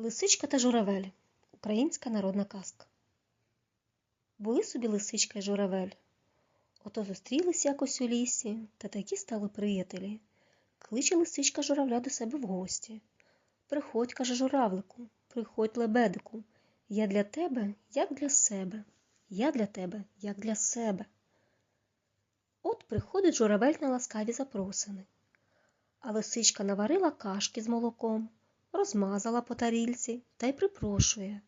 Лисичка та журавель. Українська народна казка. Були собі лисичка й журавель. Ото зустрілись якось у лісі, та такі стали приятелі. Кличе лисичка журавля до себе в гості. Приходь, каже журавлику, приходь лебедику. Я для тебе, як для себе. Я для тебе, як для себе. От приходить журавель на ласкаві запросини. А лисичка наварила кашки з молоком, розмазала по тарільці та й припрошує.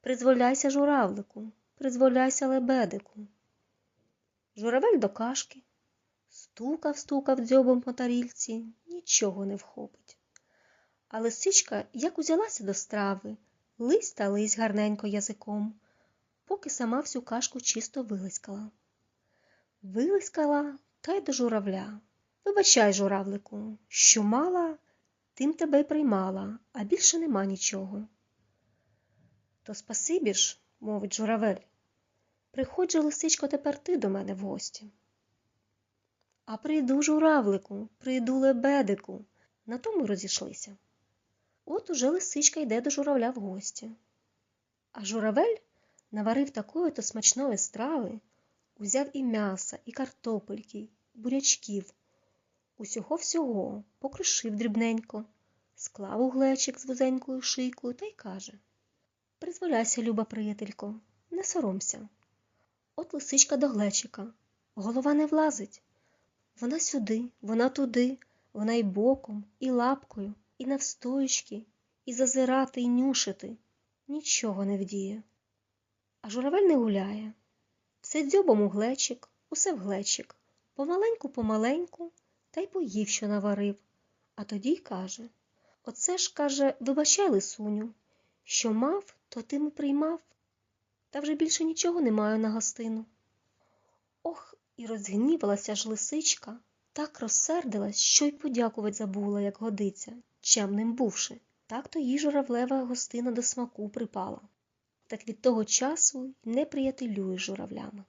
Призволяйся, журавлику, призволяйся лебедику. Журавель до кашки. Стукав, стукав дзьобом по тарільці, нічого не вхопить. А лисичка як узялася до страви, лись та лись гарненько язиком, поки сама всю кашку чисто вилискала. Вилискала та й до журавля. Вибачай, журавлику, що мала, тим тебе й приймала, а більше нема нічого. То спасибі ж, мовить журавель. Приходь же, лисичко, тепер ти до мене в гості. А прийду, журавлику, прийду лебедику. На тому розійшлися. От уже лисичка йде до журавля в гості. А журавель наварив такої то смачної страви, узяв і м'яса, і картопельки, бурячків, усього всього покришив дрібненько, склав у глечик з вузенькою шийкою та й каже Призволяйся, люба приятелько, не соромся. От лисичка до глечика, голова не влазить. Вона сюди, вона туди, вона й боком, і лапкою, і навстоячки, і зазирати, і нюшити. Нічого не вдіє. А журавель не гуляє. Все дзьобом у глечик, усе в глечик, помаленьку, помаленьку, та й поїв, що наварив. А тоді й каже Оце ж, каже, вибачай, лисуню, що мав, то тим і приймав. Та вже більше нічого не маю на гостину. Ох, і розгнівалася ж лисичка, так розсердилась, що й подякувать забула, як годиться, чемним бувши. Так то їй журавлева гостина до смаку припала. Так від того часу не приятелює журавлями.